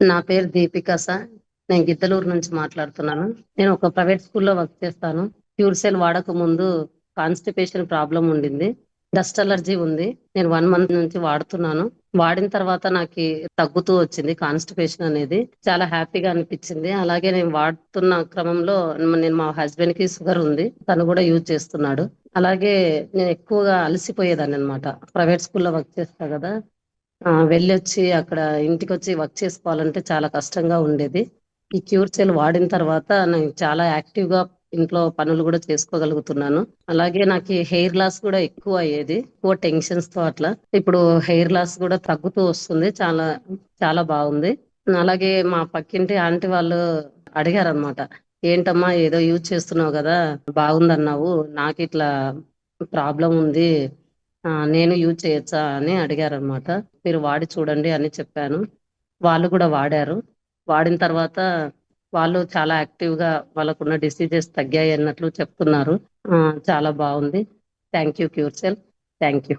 నా పేరు దీపిక సార్. నేను గిద్దలూరు నుంచి మాట్లాడుతున్నాను. నేను ఒక ప్రైవేట్ స్కూల్లో వర్క్ చేస్తాను. క్యూర్సెల్ వాడక ముందు కాన్స్టిపేషన్ ప్రాబ్లం ఉండింది. డస్ట్ అలర్జీ ఉంది. నేను వన్ మంత్ నుంచి వాడుతున్నాను. వాడిన తర్వాత నాకు తగ్గుతూ వచ్చింది కాన్స్టిపేషన్ అనేది. చాలా హ్యాపీగా అనిపించింది. అలాగే నేను వాడుతున్న క్రమంలో నేను మా హస్బెండ్కి షుగర్ ఉంది. తను కూడా యూజ్ చేస్తున్నాడు. అలాగే నేను ఎక్కువగా అలసిపోయేదాన్ని అనమాట ప్రైవేట్ స్కూల్లో వర్క్ చేస్తా కదా. వెళ్ళొచ్చి అక్కడ ఇంటికి వచ్చి వర్క్ చేసుకోవాలంటే చాలా కష్టంగా ఉండేది. ఈ క్యూర్ సెల్ వాడిన తర్వాత నేను చాలా యాక్టివ్గా ఇంట్లో పనులు కూడా చేసుకోగలుగుతున్నాను. అలాగే నాకు హెయిర్ లాస్ కూడా ఎక్కువ అయ్యేది ఎక్కువ టెన్షన్స్తో అట్లా. ఇప్పుడు హెయిర్ లాస్ కూడా తగ్గుతూ వస్తుంది చాలా చాలా బాగుంది. అలాగే మా పక్కింటి ఆంటీ వాళ్ళు అడిగారు అనమాట ఏంటమ్మా ఏదో యూజ్ చేస్తున్నావు కదా బాగుందన్నావు నాకు ఇట్లా ప్రాబ్లం ఉంది నేను యూజ్ చేయొచ్చా అని అడిగారు అనమాట మీరు వాడి చూడండి అని చెప్పాను. వాళ్ళు కూడా వాడారు. వాడిన తర్వాత వాళ్ళు చాలా యాక్టివ్గా వాళ్ళకున్న డిసీజెస్ తగ్గాయి అన్నట్లు చెప్తున్నారు. ఆ, చాలా బాగుంది. Thank you Curecell thank you.